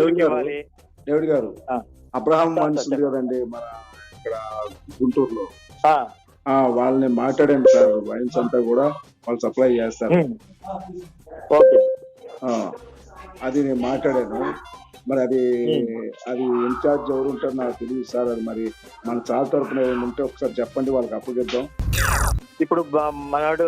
ఎవరికి ఇవ్వాలి. డేవిడ్ గారు. అబ్రహాం సార్, మనిషి ఉంది చెప్పండి. కదండి మన ఇక్కడ గుంటూరులో. వాళ్ళని మాట్లాడండి సార్ వైన్స్ అంతా కూడా వాళ్ళు సప్లై చేస్తారు. అది నేను మాట్లాడాను. మరి అది అది ఇన్ఛార్జ్ ఎవరు ఉంటారు నాకు తెలియదు సార్ అది మరి మన చాలా తరపున ఉంటే ఒకసారి చెప్పండి వాళ్ళకి అప్పగిద్దాం ఇప్పుడు మనోడు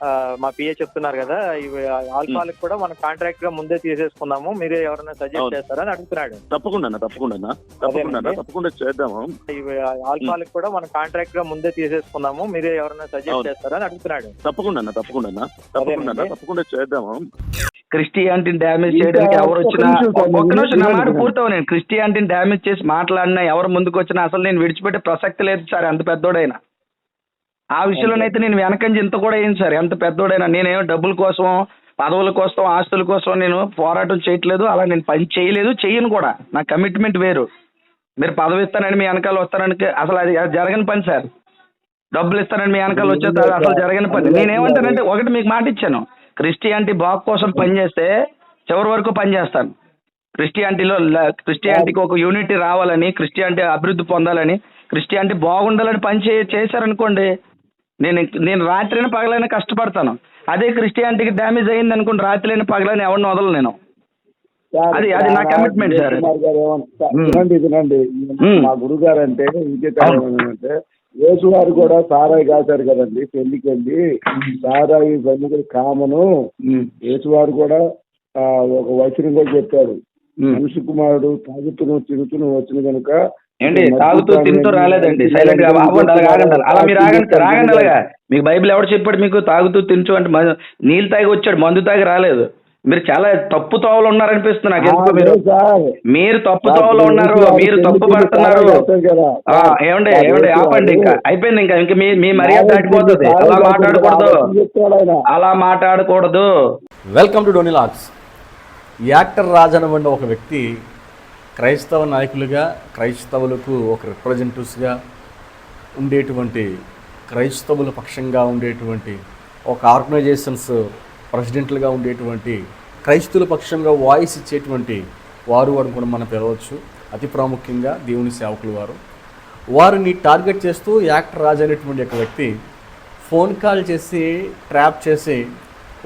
ఆ, మా పిఏ చెప్తున్నారు కదా ఇవి ఆల్ఫాలకు కూడా మనం కాంట్రాక్ట్గా ముందే తీసేసుకుందాము మీరే ఎవరైనా సజెస్ట్ అవును. చేస్తారని అడుగుతున్నాడు తప్పకుండా తప్పకుండా. తప్పకుండా. తప్పకుండా చేద్దాము ఇవి ఆల్ఫాలకు కూడా మనం కాంట్రాక్ట్గా ముందే తీసేసుకుందాము మీరే ఎవరైనా సజెస్ట్ అవును. చేస్తారని అడుగుతున్నాడు తప్పకుండా అన్న, తప్పకుండా. తప్పకుండా. తప్పకుండా చేద్దాము క్రిస్టియానిటీని డ్యామేజ్ చేయడానికి ఎవరు ఒక్క వచ్చినా ఒక్క నిమిషం నా మాట. పూర్తవు నేను క్రిస్టియానిటీని డ్యామేజ్ చేసి మాట్లాడినా ఎవరు ముందుకు వచ్చినా అసలు నేను విడిచిపెట్టే ప్రసక్తి లేదు సార్ ఎంత పెద్దోడైనా ఆ విషయంలోనైతే నేను వెనకంజి ఇంత కూడా ఏం సార్. ఎంత పెద్దోడైనా నేనేమో డబ్బుల కోసం పదవుల కోసం ఆస్తుల కోసం నేను పోరాటం చేయట్లేదు. అలా నేను పని చేయలేదు. చెయ్యను కూడా. నా కమిట్మెంట్ వేరు. మీరు పదవి ఇస్తానని మీ వెనకాల వస్తానని అసలు అది జరగని పని సార్. డబ్బులు ఇస్తానని మీ వెనకాల వచ్చేది అది అసలు జరగని పని. నేనేమంటానంటే ఒకటి మీకు మాట ఇచ్చాను. క్రిస్టియానిటీ బాగు కోసం పనిచేస్తే చివరి వరకు పనిచేస్తాను క్రిస్టియానిటీలో ల- క్రిస్టియానిటీకి ఒక యూనిటీ రావాలని క్రిస్టియానిటీ అభివృద్ధి పొందాలని క్రిస్టియానిటీ బాగుండాలని పని చే చేశారనుకోండి నేను నేను రాత్రైనా పగలైనా కష్టపడతాను. అదే క్రిస్టియానిటీకి డ్యామేజ్ అయింది అనుకోండి రాత్రైనా పగలని ఎవరిని వదలను నేను. అది- అది నా commitment, సార్. వినండి వినండి. మా గురువు గారు అంటే ఇంకే అంటే యేసు వారు కూడా సారాయి కాశారు కదండి పెళ్ళికి వెళ్ళి సారాయి పెళ్ళికి కామను యేసు వారు కూడా ఒక వచనం కూడా చెప్పారు ఉమ్. మనిషి కుమారుడు తాగుతూ తిరుగుతూ వచ్చిన కనుక ఏంటి? తాగుతూ తింటూ రాలేదండి. సైలెంట్గా ఆగండి అలాగా ఆగండి అలా. మీరు ఆగండి ఆగండి అలాగా మీకు బైబిల్ ఎవడు చెప్పాడు మీకు తాగుతూ తింటూ అంటే మ- నీళ్ళు తాగి వచ్చాడు మందు తాగి రాలేదు. మీరు చాలా తప్పు తోవలు ఉన్నారనిపిస్తుంది నాకు ఎందుకో మీరు. మీరు తప్పు తోవలో ఉన్నారు మీరు తప్పు పడుతున్నారు. ఆ, ఏమండి ఏమండి ఆపండి ఇంకా. అయిపోయింది ఇంకా. ఇంకా మీ మీ మర్యాద దాటిపోతుంది. అలా మాట్లాడకూడదు. అలా మాట్లాడకూడదు. వెల్కమ్ టు డోనీ లాక్స్ యాక్టర్ రాజ్ అనబడిన ఒక వ్యక్తి క్రైస్తవ నాయకులుగా క్రైస్తవులకు ఒక రిప్రజెంటివ్స్గా ఉండేటువంటి క్రైస్తవుల పక్షంగా ఉండేటువంటి ఒక ఆర్గనైజేషన్స్ ప్రెసిడెంట్లుగా ఉండేటువంటి క్రైస్తవుల పక్షంగా వాయిస్ ఇచ్చేటువంటి వారు అని కూడా మనం పిలవచ్చు. అతి ప్రాముఖ్యంగా దేవుని సేవకులు వారు. వారిని టార్గెట్ చేస్తూ యాక్టర్ రాజు అనేటువంటి ఒక వ్యక్తి ఫోన్ కాల్ చేసి ట్రాప్ చేసి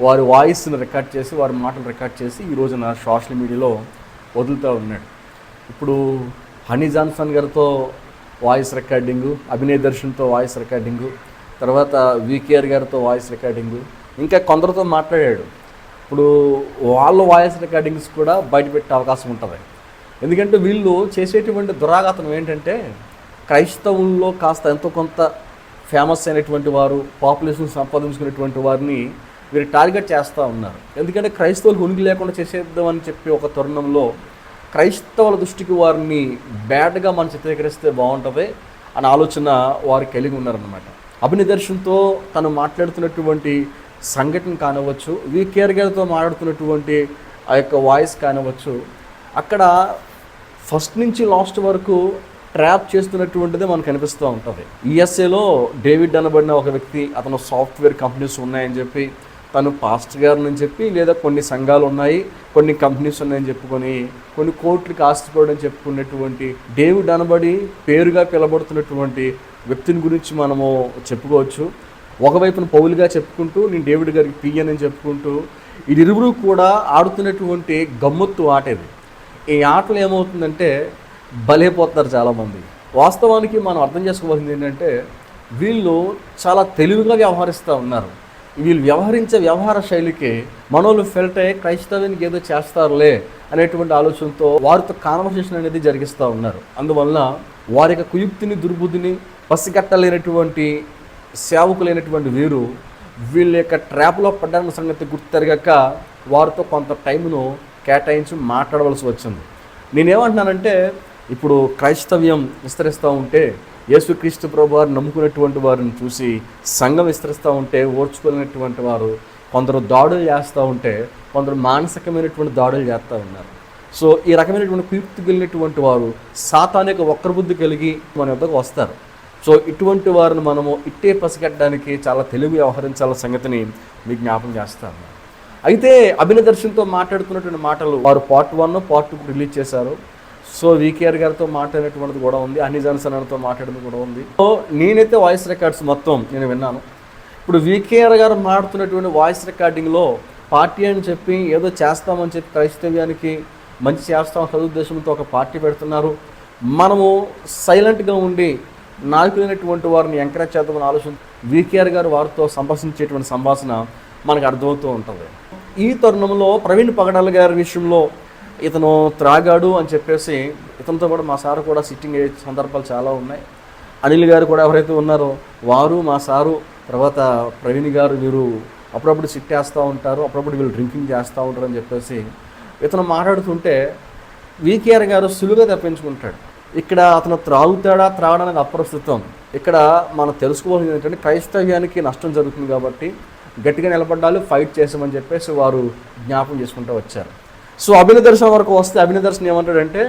వారి వాయిస్ని రికార్డ్ చేసి వారి మాటలు రికార్డ్ చేసి ఈ రోజున సోషల్ మీడియాలో వదులుతూ ఉన్నాడు. ఇప్పుడు హనీ జాన్సన్ గారితో వాయిస్ రికార్డింగు అభినయ్ దర్శన్తో వాయిస్ రికార్డింగు తర్వాత వికేఆర్ గారితో వాయిస్ రికార్డింగు ఇంకా కొందరితో మాట్లాడాడు. ఇప్పుడు వాళ్ళ వాయిస్ రికార్డింగ్స్ కూడా బయటపెట్టే అవకాశం ఉంటుంది. ఎందుకంటే వీళ్ళు చేసేటువంటి దురాఘాతం ఏంటంటే క్రైస్తవుల్లో కాస్త ఎంతో కొంత ఫేమస్ అయినటువంటి వారు పాపులేషన్ సంపాదించుకునేటువంటి వారిని వీరు టార్గెట్ చేస్తూ ఉన్నారు. ఎందుకంటే క్రైస్తవులకు ఉనికి లేకుండా చేసేద్దామని చెప్పి ఒక తరుణంలో క్రైస్తవుల దృష్టికి వారిని బ్యాడ్గా మనం చిత్రీకరిస్తే బాగుంటుంది అనే ఆలోచన వారు కలిగి ఉన్నారనమాట అభినిదర్శనంతో తను మాట్లాడుతున్నటువంటి సంఘటన కానవచ్చు వికేఆర్ గారితో మాట్లాడుతున్నటువంటి ఆ యొక్క వాయిస్ కానవచ్చు అక్కడ ఫస్ట్ నుంచి లాస్ట్ వరకు ట్రాప్ చేస్తున్నటువంటిదే మనకు కనిపిస్తూ ఉంటుంది. ఈఎస్ఏలో డేవిడ్ అనబడిన ఒక వ్యక్తి అతను సాఫ్ట్వేర్ కంపెనీస్ ఉన్నాయని చెప్పి తను పాస్ట్ గారిని చెప్పి లేదా కొన్ని సంఘాలు ఉన్నాయి కొన్ని కంపెనీస్ ఉన్నాయని చెప్పుకొని కొన్ని కోట్లకి ఆస్తిపోవడం చెప్పుకున్నటువంటి డేవిడ్ అనబడి పేరుగా పిలబడుతున్నటువంటి వ్యక్తిని గురించి మనము చెప్పుకోవచ్చు. ఒకవైపున పౌలుగా చెప్పుకుంటూ నేను డేవిడ్ గారికి పియ్యనని చెప్పుకుంటూ ఇరువురు కూడా ఆడుతున్నటువంటి గమ్మత్తు ఆట ఇది. ఈ ఆటలు ఏమవుతుందంటే బలైపోతారు చాలామంది. వాస్తవానికి మనం అర్థం చేసుకోవాల్సింది ఏంటంటే వీళ్ళు చాలా తెలివిగా వ్యవహరిస్తూ ఉన్నారు. వీళ్ళు వ్యవహరించే వ్యవహార శైలికి మనోళ్ళు ఫెల్టే క్రైస్తవ్యానికి ఏదో చేస్తారులే అనేటువంటి ఆలోచనతో వారితో కాన్వర్సేషన్ అనేది జరిగిస్తూ ఉన్నారు. అందువల్ల వారి యొక్క కుయుక్తిని దుర్బుద్ధిని పసిగట్టలేనటువంటి సేవకులైనటువంటి వీరు వీళ్ళ యొక్క ట్రాప్లో పడ్డాన్న సంగతి గుర్తెరగక వారితో కొంత టైంను కేటాయించి మాట్లాడవలసి వచ్చింది. నేనేమంటున్నానంటే ఇప్పుడు క్రైస్తవ్యం విస్తరిస్తూ ఉంటే యేసుక్రీస్తు ప్రభు వారు నమ్ముకున్నటువంటి వారిని చూసి సంఘం విస్తరిస్తూ ఉంటే ఓర్చుకునేటువంటి వారు కొందరు దాడులు చేస్తూ ఉంటే కొందరు మానసికమైనటువంటి దాడులు చేస్తూ ఉన్నారు. సో ఈ రకమైనటువంటి కుయుక్తి కలిగినటువంటి వారు సాతానిక వక్ర బుద్ధి కలిగి మన వద్దకు వస్తారు. సో ఇటువంటి వారిని మనము ఇట్టే పసిగట్టడానికి చాలా తెలివి వ్యవహరించాల సంగతిని మీకు జ్ఞాపం చేస్తాను అయితే అభినదర్శన్తో మాట్లాడుతున్నటువంటి మాటలు వారు part one part two release చేశారు. సో వికేఆర్ గారితో మాట్లాడేటువంటిది కూడా ఉంది అన్ని జనసేనతో మాట్లాడేది కూడా ఉంది. సో నేనైతే వాయిస్ రికార్డ్స్ మొత్తం నేను విన్నాను. ఇప్పుడు వికేఆర్ గారు మాడుతున్నటువంటి వాయిస్ రికార్డింగ్లో పార్టీ అని చెప్పి ఏదో చేస్తామని చెప్పి క్రైస్తవ్యానికి మంచి చేస్తాం సదుద్దేశంతో ఒక పార్టీ పెడుతున్నారు. మనము సైలెంట్గా ఉండి నాయకులైనటువంటి వారిని ఎంకరేజ్ చేద్దామని ఆలోచన వికేఆర్ గారు వారితో సంభాషించేటువంటి సంభాషణ మనకు అర్థమవుతూ ఉంటుంది. ఈ తరుణంలో ప్రవీణ్ పగడాల గారి విషయంలో ఇతను త్రాగాడు అని చెప్పేసి ఇతనితో కూడా మా సారు కూడా సిట్టింగ్ అయ్యే సందర్భాలు చాలా ఉన్నాయి. అనిల్ గారు కూడా ఎవరైతే ఉన్నారో వారు మా సారు తర్వాత ప్రవీణ్ గారు వీరు అప్పుడప్పుడు సిట్ వేస్తూ ఉంటారు అప్పుడప్పుడు వీళ్ళు డ్రింకింగ్ చేస్తూ ఉంటారు అని చెప్పేసి ఇతను మాట్లాడుతుంటే వికేఆర్ గారు సులువుగా తప్పించుకుంటాడు. ఇక్కడ అతను త్రాగుతాడా త్రాగడం అనేది అప్రస్తుతం. ఇక్కడ మనం తెలుసుకోవాల్సింది ఏంటంటే క్రైస్తవ్యానికి నష్టం జరుగుతుంది కాబట్టి గట్టిగా నిలబడ్డాలు ఫైట్ చేసామని చెప్పేసి వారు జ్ఞాపం చేసుకుంటూ వచ్చారు. సో అభినయ దర్శనం వరకు వస్తే అభినయ దర్శనం ఏమంటాడంటే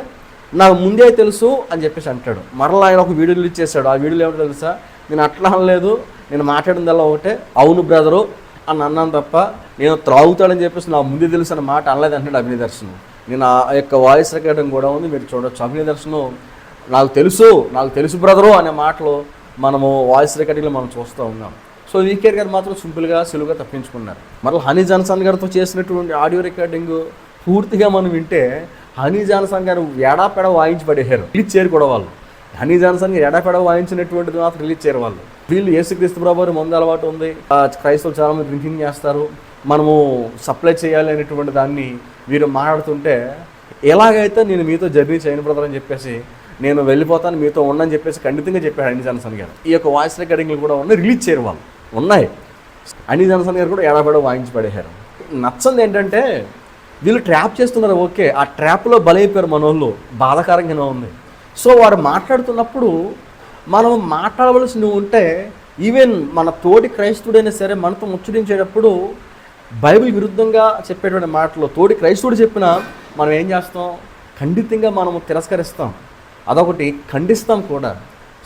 నాకు ముందే తెలుసు అని చెప్పేసి అంటాడు. మరలా ఆయన ఒక వీడియో రిలీజ్ చేశాడు. ఆ వీడియోలో ఏమిటో తెలుసా? నేను అట్లా అనలేదు. నేను మాట్లాడిందల్లా ఒకటే. అవును బ్రదరు అని అన్నాను తప్ప నేను త్రాగుతాడని చెప్పేసి నాకు ముందే తెలుసు అన్న మాట అనలేదు అంటాడు అభినయ దర్శనం నేను ఆ యొక్క వాయిస్ రికార్డింగ్ కూడా ఉంది. మీరు చూడొచ్చు. అభినయ దర్శనం నాకు తెలుసు. నాకు తెలుసు బ్రదరు అనే మాటలు మనము వాయిస్ రికార్డింగ్లో మనం చూస్తూ ఉన్నాం. సో వీకేర్ గారు మాత్రం సింపుల్గా సులువుగా తప్పించుకున్నారు. మరలా హనీ జాన్సన్ గారితో చేసినటువంటి ఆడియో రికార్డింగ్ పూర్తిగా మనం వింటే హనీ జాన్సన్ గారు ఎడాపెడ వాయించి పడేశారు. రిలీజ్ చేయరు కూడా వాళ్ళు. హనీ జాన్సన్ గారు ఎడాపెడ వాయించినటువంటిది మాత్రం రిలీజ్ చేయరు వాళ్ళు. వీళ్ళు యేసుక్రీస్తు ప్రభావం ముందు అలవాటు ఉంది. క్రైస్తవులు చాలా మంది డ్రింకింగ్ చేస్తారు. మనము సప్లై చేయాలి అనేటువంటి దాన్ని వీరు మాట్లాడుతుంటే ఎలాగైతే నేను మీతో జర్నీ చేయను బ్రదర్ అని చెప్పేసి నేను వెళ్ళిపోతాను మీతో ఉండని చెప్పేసి ఖండితంగా చెప్పాడు అన్ని జాన్సన్ గారు. ఈ యొక్క వాయిస్ రికార్డింగ్లు కూడా ఉన్నాయి రిలీజ్ చేయరు వాళ్ళు. ఉన్నాయి. అన్ని జాన్సన్ గారు కూడా ఎడబడ వాయించి పడేశారు. నచ్చంది ఏంటంటే వీళ్ళు ట్రాప్ చేస్తున్నారు ఓకే. ఆ ట్రాప్లో బలైపోయారు మనోళ్ళు. బాధాకరంగానే ఉంది. సో వారు మాట్లాడుతున్నప్పుడు మనం మాట్లాడవలసి ఉంటే ఈవెన్ మన తోటి క్రైస్తవుడైనా సరే మనతో ముచ్చటించేటప్పుడు బైబిల్ విరుద్ధంగా చెప్పేటువంటి మాటలు తోటి క్రైస్తవుడు చెప్పినా మనం ఏం చేస్తాం? ఖండితంగా మనము తిరస్కరిస్తాం. అదొకటి. ఖండిస్తాం కూడా.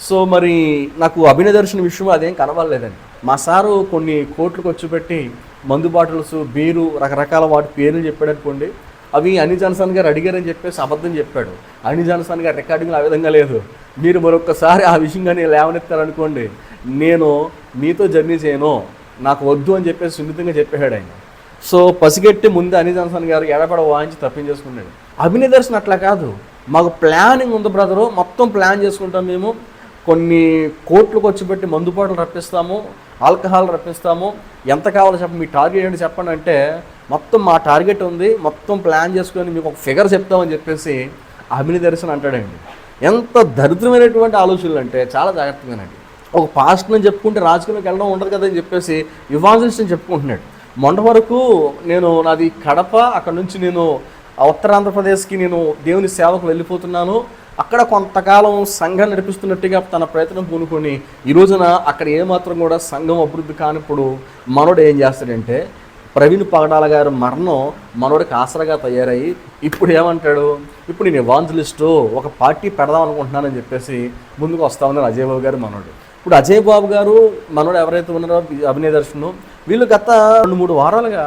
సో మరి నాకు అభినయ దర్శన విషయం అదేం కనబడలేదండి. మా సారు కొన్ని కోట్లు ఖర్చు పెట్టి మందు బాటిల్స్ బీరు రకరకాల వాటి పేర్లు చెప్పాడు అనుకోండి. అవి అని జాన్సన్ గారు అడిగారని చెప్పేసి అబద్ధం చెప్పాడు. అని జాన్సన్ గారు రికార్డింగ్లో ఆ విధంగా లేదు. మీరు మరొకసారి ఆ విషయం కానీ లేవనెత్తారనుకోండి నేను మీతో జర్నీ చేయను నాకు వద్దు అని చెప్పేసి సున్నితంగా చెప్పాడు ఆయన. సో పసిగట్టి ముందు అని జాన్సన్ గారు ఎడపడ వాయించి తప్పించేసుకున్నాడు అభినయ దర్శన్ అట్లా కాదు. మాకు ప్లానింగ్ ఉంది బ్రదరు మొత్తం ప్లాన్ చేసుకుంటాం మేము. కొన్ని కోట్లు ఖర్చు పెట్టి మందుపాటలు రప్పిస్తాము ఆల్కహాల్ రప్పిస్తాము. ఎంత కావాలో చెప్పండి మీ టార్గెట్ ఏంటి చెప్పండి అంటే మొత్తం మా టార్గెట్ ఉంది మొత్తం ప్లాన్ చేసుకొని మీకు ఒక ఫిగర్ చెప్తామని చెప్పేసి అభిని దర్శన్ అంటాడండి. ఎంత దరిద్రమైనటువంటి ఆలోచనలు అంటే చాలా జాగ్రత్తగానండి. ఒక పాస్ట్ నేను చెప్పుకుంటే రాజకీయంలోకి వెళ్ళడం ఉండదు కదా అని చెప్పేసి ఇవాంజలిస్ట్ అని చెప్పుకుంటున్నాడు. మొన్న వరకు నేను నాది కడప అక్కడ నుంచి నేను ఉత్తరాంధ్రప్రదేశ్కి నేను దేవుని సేవకు వెళ్ళిపోతున్నాను. అక్కడ కొంతకాలం సంఘం నడిపిస్తున్నట్టుగా తన ప్రయత్నం పూనుకొని ఈ రోజున అక్కడ ఏమాత్రం కూడా సంఘం అభివృద్ధి కానిప్పుడు మనోడు ఏం చేస్తాడంటే ప్రవీణ్ పగడాల గారి మరణం మనోడికి ఆసరాగా తయారయ్యి ఇప్పుడు ఏమంటాడు ఇప్పుడు నేను వాంజలిస్టు ఒక పార్టీ పెడదాం అనుకుంటున్నానని చెప్పేసి ముందుకు వస్తా ఉన్నారు అజయ్ బాబు గారు మనోడు. ఇప్పుడు అజయ్ బాబు గారు మనోడు ఎవరైతే ఉన్నారో అభినయ దర్శనం వీళ్ళు గత రెండు మూడు వారాలుగా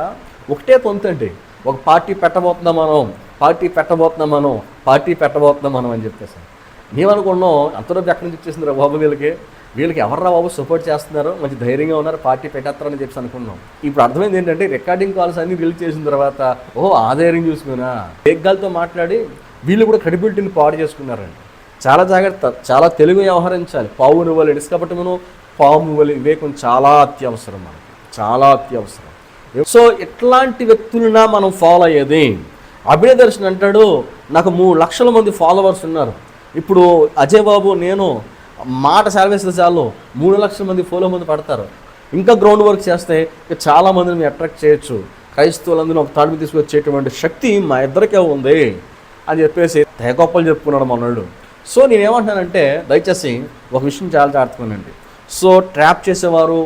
ఒకటే పొంతండి ఒక పార్టీ పెట్టబోతున్నాం మనం? పార్టీ పెట్టబోతున్నాం మనం? పార్టీ పెట్టబోతున్నాం మనం అని చెప్పేసి. మేమనుకున్నాం అంతలో ఎక్కడి నుంచి ఇచ్చేసింది రా బాబు వీళ్ళకి. వీళ్ళకి ఎవర్రా బాబు సపోర్ట్ చేస్తున్నారు? మంచి ధైర్యంగా ఉన్నారు పార్టీ పెట్టేస్తారని చెప్పి అనుకున్నాం. ఇప్పుడు అర్థమైంది ఏంటంటే రికార్డింగ్ కాల్స్ అన్ని రిలీజ్ చేసిన తర్వాత ఓ ఆ ధైర్యం చూసుకున్నా. వేగ్గాలతో మాట్లాడి వీళ్ళు కూడా క్రెడిబిలిటీని పాడు చేసుకున్నారండి. చాలా జాగ్రత్త చాలా తెలుగు వ్యవహరించాలి. పావు నువ్వాలి కాబట్టి మనం పావు నువ్వాలి వివేకం చాలా అత్యవసరం మనకి. చాలా అత్యవసరం. సో ఇట్లాంటి వ్యక్తులనా మనం ఫాలో అయ్యేది. అభినయ దర్శన్ అంటాడు నాకు మూడు లక్షల మంది ఫాలోవర్స్ ఉన్నారు. ఇప్పుడు అజయ్ బాబు నేను మాట సర్వీస్ చాలు మూడు లక్షల మంది ఫాలో మంది పడతారు. ఇంకా గ్రౌండ్ వర్క్ చేస్తే ఇంకా చాలా మందిని అట్రాక్ట్ చేయొచ్చు. క్రైస్తవులందరినీ ఒక తాడు తీసుకొచ్చేటువంటి శక్తి మా ఇద్దరికే ఉంది అని చెప్పేసి తెగొప్పలు చెప్పుకున్నాడు మనోడు సో నేనేమంటున్నానంటే దయచేసి ఒక విషయం చాలా జాగ్రత్తగానండి సో ట్రాప్ చేసేవారు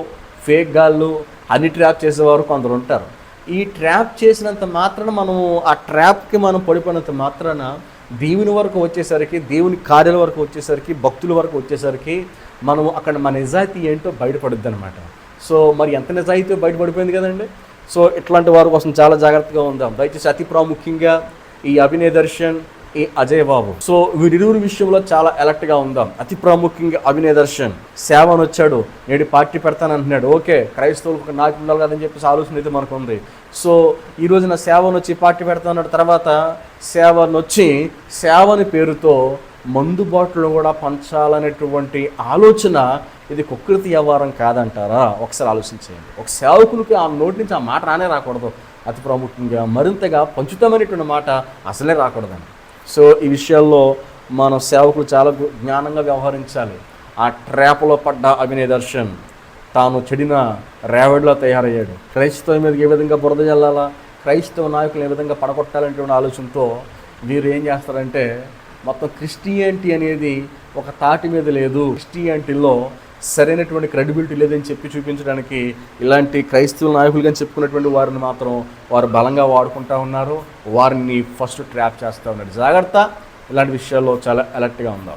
ఫేక్ గాళ్ళు అన్ని ట్రాప్ చేసేవారు కొందరు ఉంటారు. ఈ ట్రాప్ చేసినంత మాత్రాన మనము ఆ ట్రాప్కి మనం పడిపోయినంత మాత్రాన దేవుని వరకు వచ్చేసరికి దేవుని కార్యాల వరకు వచ్చేసరికి భక్తుల వరకు వచ్చేసరికి మనం అక్కడ మన నిజాయితీ ఏంటో బయటపడుద్ది అనమాట సో మరి ఎంత నిజాయితీ బయటపడిపోయింది కదండి? సో ఇట్లాంటి వారి కోసం చాలా జాగ్రత్తగా ఉందాం. దయచేసి అతి ప్రాముఖ్యంగా ఈ అభినయ దర్శన్ ఈ అజయ్ బాబు సో వీరిరువురు విషయంలో చాలా అలర్ట్గా ఉందాం. అతి ప్రాముఖ్యంగా అభినయ దర్శన్. సేవన్ వచ్చాడు. నేడు పార్టీ పెడతాను అంటున్నాడు ఓకే క్రైస్తవులకు ఒక ఉండాలి కదని చెప్పేసి ఆలోచన అయితే మనకు ఉంది సో ఈ రోజున సేవన్ వచ్చి పార్టీ పెడతాన్నాడు తర్వాత సేవన్ వచ్చి సేవని పేరుతో మందు బాటిల్ కూడా పంచాలనేటువంటి ఆలోచన ఇది కుకృతి వ్యవహారం కాదంటారా? ఒకసారి ఆలోచించేయండి. ఒక సేవకులకి ఆ నోటి నుంచి ఆ మాట రానే రాకూడదు. అతి ప్రాముఖ్యంగా మరింతగా పంచుతామనేటువంటి మాట అసలే రాకూడదండి. సో ఈ విషయాల్లో మన సేవకులు చాలా జ్ఞానంగా వ్యవహరించాలి. ఆ ట్రాప్లో పడ్డ అభినయ దర్శన్ తాను చెడిన రేవడిలో తయారయ్యాడు. క్రైస్తవ మీద ఏ విధంగా బురద చల్లాలా క్రైస్తవ నాయకులు ఏ విధంగా పడగొట్టాలనేటువంటి ఆలోచనతో వీరు ఏం చేస్తారంటే మొత్తం క్రిస్టియానిటీ అనేది ఒక తాటి మీద లేదు. క్రిస్టియానిటీలో సరైనటువంటి క్రెడిబిలిటీ లేదని చెప్పి చూపించడానికి ఇలాంటి క్రైస్తవ నాయకులుగా చెప్పుకున్నటువంటి వారిని మాత్రం వారు బలంగా వాడుకుంటా ఉన్నారు. వారిని ఫస్ట్ ట్రాప్ చేస్తూ ఉన్నారు. జాగ్రత్త. ఇలాంటి విషయాల్లో చాలా అలర్ట్గా ఉందాం.